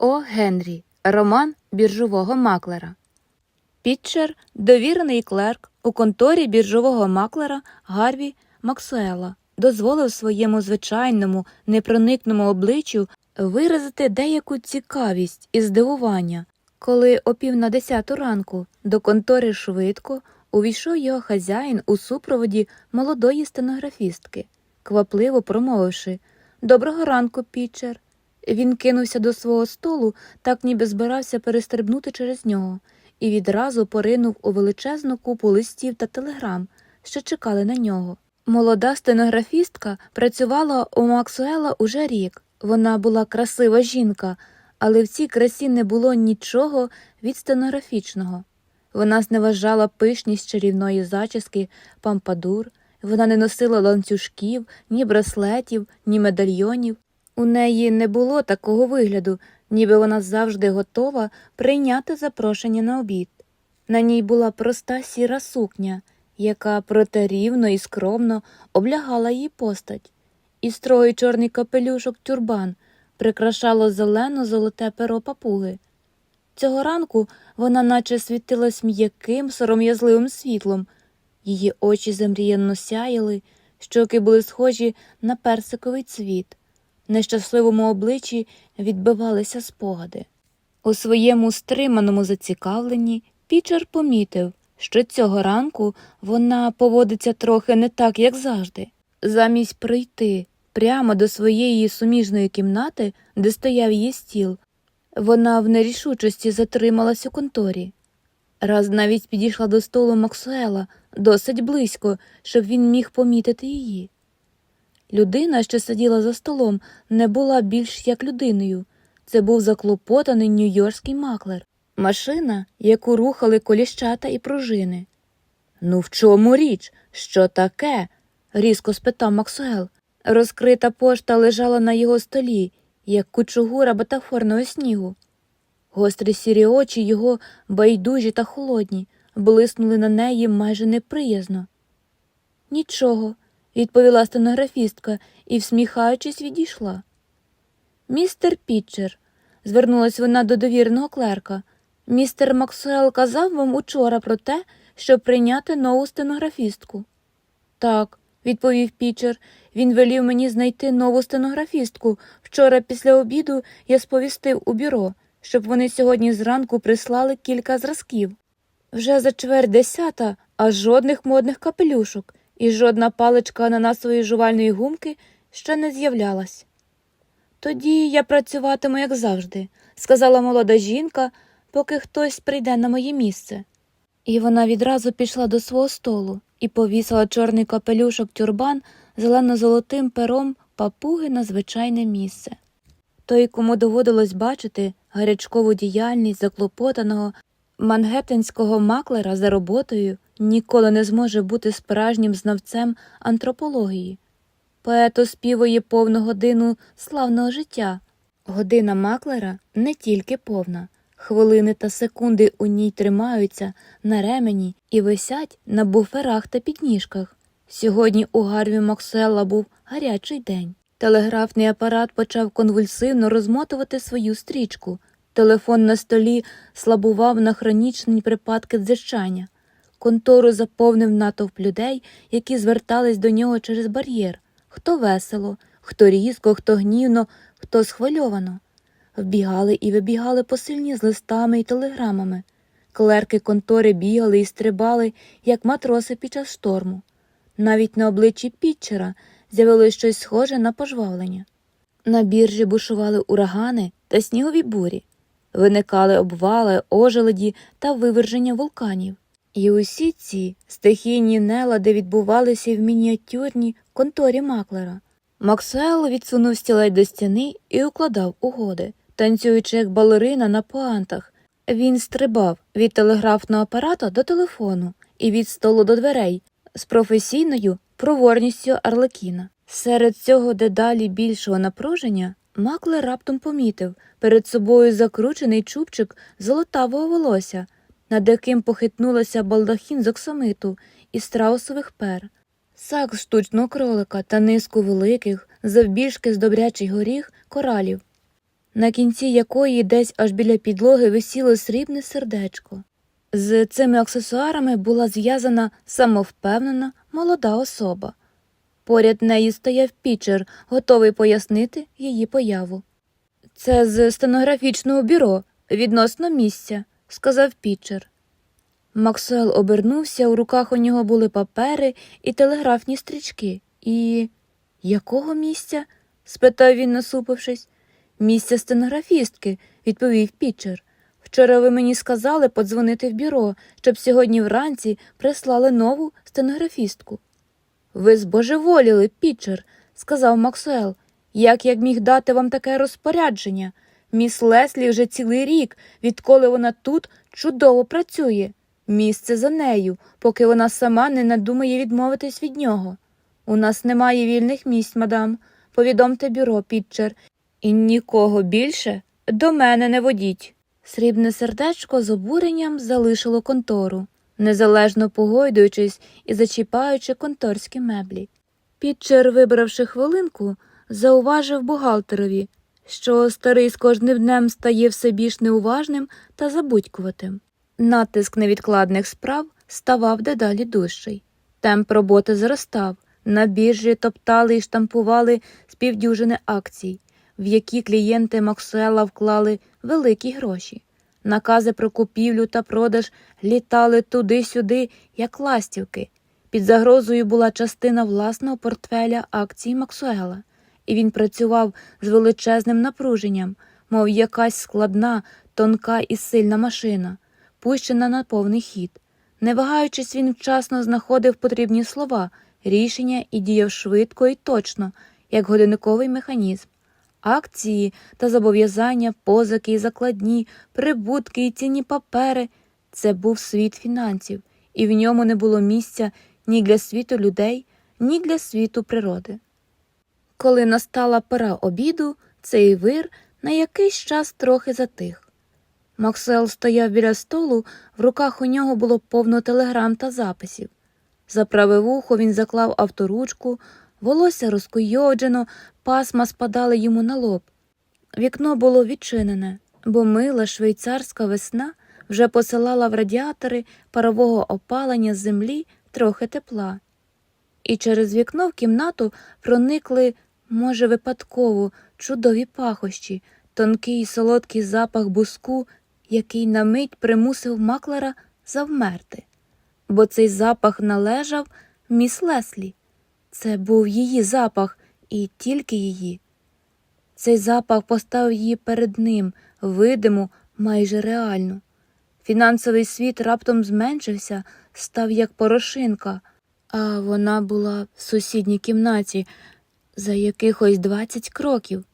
О. Генрі. Роман біржового маклера. Пітчер – довірений клерк у конторі біржового маклера Гарві Максуела дозволив своєму звичайному, непроникному обличчю виразити деяку цікавість і здивування, коли о пів на десяту ранку до контори швидко увійшов його хазяїн у супроводі молодої стенографістки, квапливо промовивши Доброго ранку, Пітчер. Він кинувся до свого столу, так ніби збирався перестрибнути через нього, і відразу поринув у величезну купу листів та телеграм, що чекали на нього. Молода стенографістка працювала у Максуела уже рік. Вона була красива жінка, але в цій красі не було нічого від стенографічного. Вона зневажала пишність чарівної зачіски пампадур, вона не носила ланцюжків, ні браслетів, ні медальйонів. У неї не було такого вигляду, ніби вона завжди готова прийняти запрошення на обід. На ній була проста сіра сукня, яка проте рівно і скромно облягала її постать, і строгий чорний капелюшок тюрбан прикрашало зелено золоте перо папуги. Цього ранку вона наче світилась м'яким, сором'язливим світлом, її очі замріяно сяяли, щоки були схожі на персиковий цвіт. На щасливому обличчі відбивалися спогади. У своєму стриманому зацікавленні Пічер помітив, що цього ранку вона поводиться трохи не так, як завжди. Замість прийти прямо до своєї суміжної кімнати, де стояв її стіл, вона в нерішучості затрималась у конторі. Раз навіть підійшла до столу Максуела досить близько, щоб він міг помітити її. Людина, що сиділа за столом, не була більш як людиною. Це був заклопотаний нью-йоркський маклер, машина, яку рухали коліщата і пружини. Ну, в чому річ? Що таке? різко спитав Максуел. Розкрита пошта лежала на його столі, як кучугура батафорного снігу. Гострі сірі очі його, байдужі та холодні, блиснули на неї майже неприязно. Нічого, відповіла стенографістка і, всміхаючись, відійшла. Містер Пітчер, звернулась вона до довіреного клерка. Містер Максуел казав вам учора про те, щоб прийняти нову стенографістку. Так, відповів Пітчер, він велів мені знайти нову стенографістку. Вчора після обіду я сповістив у бюро, щоб вони сьогодні зранку прислали кілька зразків. Вже за чверть десята, а жодних модних капелюшок і жодна паличка ананасової жувальної гумки ще не з'являлась. Тоді я працюватиму, як завжди, сказала молода жінка, поки хтось прийде на моє місце. І вона відразу пішла до свого столу і повісила чорний капелюшок тюрбан зелено-золотим пером папуги на звичайне місце. Той, кому доводилось бачити гарячкову діяльність заклопотаного мангеттенського маклера за роботою, ніколи не зможе бути справжнім знавцем антропології. Поет оспівує повну годину славного життя. Година маклера не тільки повна. Хвилини та секунди у ній тримаються на ремені і висять на буферах та підніжках. Сьогодні у Гарві Максуела був гарячий день. Телеграфний апарат почав конвульсивно розмотувати свою стрічку. Телефон на столі слабував на хронічні припадки дзижчання. Контору заповнив натовп людей, які звертались до нього через бар'єр. Хто весело, хто різко, хто гнівно, хто схвильовано. Вбігали і вибігали посильні з листами і телеграмами. Клерки контори бігали і стрибали, як матроси під час шторму. Навіть на обличчі Пітчера з'явилось щось схоже на пожвавлення. На біржі бушували урагани та снігові бурі, виникали обвали, ожеледі та виверження вулканів. І усі ці стихійні нелади відбувалися в мініатюрній конторі маклера. Максуел відсунув стілець до стіни і укладав угоди, танцюючи як балерина на пуантах. Він стрибав від телеграфного апарата до телефону і від столу до дверей з професійною проворністю Арлекіна. Серед цього дедалі більшого напруження маклер раптом помітив перед собою закручений чубчик золотавого волосся, над яким похитнулася балдахін з оксамиту і страусових пер, сак з штучного кролика та низку великих, завбільшки з добрячий горіх коралів. на кінці якої десь аж біля підлоги висіло срібне сердечко. З цими аксесуарами була зв'язана самовпевнена молода особа. Поряд нею стояв пічер, готовий пояснити її появу. Це з стенографічного бюро відносно місця, сказав пічер. Максуел обернувся, у руках у нього були папери і телеграфні стрічки. І якого місця? спитав він, насупившись. Місця стенографістки, відповів пічер. Вчора ви мені сказали подзвонити в бюро, щоб сьогодні вранці прислали нову стенографістку. Ви збожеволіли, пічер, сказав Максуел. Як я міг дати вам таке розпорядження? Міс Леслі вже цілий рік, відколи вона тут чудово працює. Місце за нею, поки вона сама не надумає відмовитись від нього. У нас немає вільних місць, мадам. Повідомте бюро, Пітчер, і нікого більше до мене не водіть. Срібне сердечко з обуренням залишило контору, незалежно погойдуючись і зачіпаючи конторські меблі. Пітчер, вибравши хвилинку, зауважив бухгалтерові, що старий з кожним днем стає все більш неуважним та забудькуватим. Натиск невідкладних справ ставав дедалі дужчий. Темп роботи зростав. На біржі топтали і штампували співдюжини акцій, в які клієнти Максуела вклали великі гроші. Накази про купівлю та продаж літали туди-сюди, як ластівки. Під загрозою була частина власного портфеля акцій Максуела, і він працював з величезним напруженням, мов якась складна, тонка і сильна машина, пущена на повний хід. Не вагаючись, він вчасно знаходив потрібні слова, рішення і діяв швидко і точно, як годинниковий механізм. Акції та зобов'язання, позики і закладні, прибутки і цінні папери це був світ фінансів, і в ньому не було місця ні для світу людей, ні для світу природи. Коли настала пора обіду, цей вир на якийсь час трохи затих. Максвелл стояв біля столу, в руках у нього було повно телеграм та записів. За праве вухо він заклав авторучку, волосся розкуйоджено, пасма спадали йому на лоб. Вікно було відчинене, бо мила швейцарська весна вже посилала в радіатори парового опалення з землі трохи тепла. І через вікно в кімнату проникли, може, випадково, чудові пахощі, тонкий і солодкий запах буску, який на мить примусив маклера завмерти. Бо цей запах належав міс Леслі. Це був її запах і тільки її. Цей запах поставив її перед ним, видиму, майже реально. Фінансовий світ раптом зменшився, став як порошинка, а вона була в сусідній кімнаті за якихось двадцять кроків.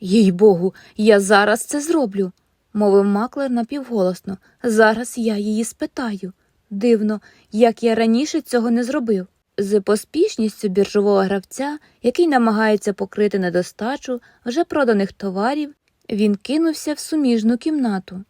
Їй богу, я зараз це зроблю, мовив маклер напівголосно. Зараз я її спитаю. Дивно, як я раніше цього не зробив. З поспішністю біржового гравця, який намагається покрити недостачу вже проданих товарів, він кинувся в суміжну кімнату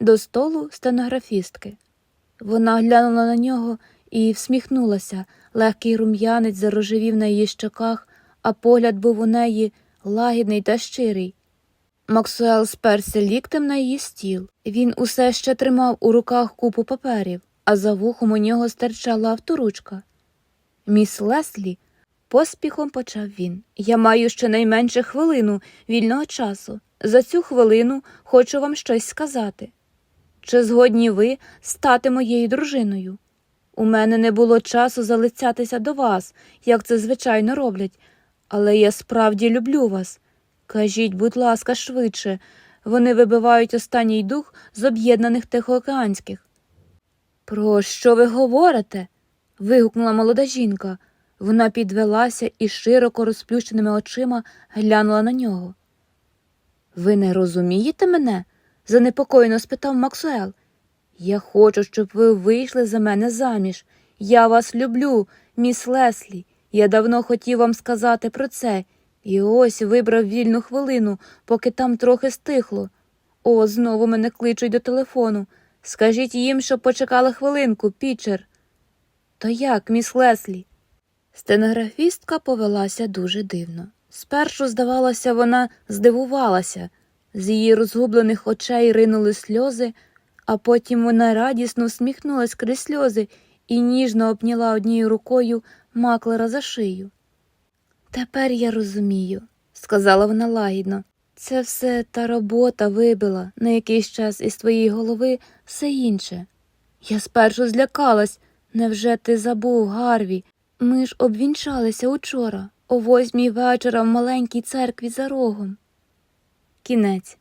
до столу стенографістки. Вона глянула на нього і всміхнулася. Легкий рум'янець зарожевів на її щоках, а погляд був у неї лагідний та щирий. Максуел сперся ліктем на її стіл. Він усе ще тримав у руках купу паперів, а за вухом у нього стирчала авторучка. Міс Леслі, поспіхом почав він. Я маю щонайменше хвилину вільного часу. За цю хвилину хочу вам щось сказати. Чи згодні ви стати моєю дружиною? У мене не було часу залицятися до вас, як це звичайно роблять, але я справді люблю вас. Кажіть, будь ласка, швидше. Вони вибивають останній дух з об'єднаних тихоокеанських. Про що ви говорите? вигукнула молода жінка. Вона підвелася і широко розплющеними очима глянула на нього. Ви не розумієте мене? занепокоєно спитав Максуел. Я хочу, щоб ви вийшли за мене заміж. Я вас люблю, міс Леслі. Я давно хотів вам сказати про це, і ось вибрав вільну хвилину, поки там трохи стихло. О, знову мене кличуть до телефону. Скажіть їм, щоб почекали хвилинку, пічер. То як, міс Леслі? Стенографістка повелася дуже дивно. Спершу, здавалося, вона здивувалася, З її розгублених очей ринули сльози, а потім вона радісно всміхнулась крізь сльози і ніжно обняла однією рукою маклера за шию. Тепер я розумію, сказала вона лагідно. Це все та робота вибила на якийсь час із твоєї голови все інше. Я спершу злякалась. Невже ти забув, Гарві? Ми ж обвінчалися учора, о восьмій вечора в маленькій церкві за рогом. Кінець.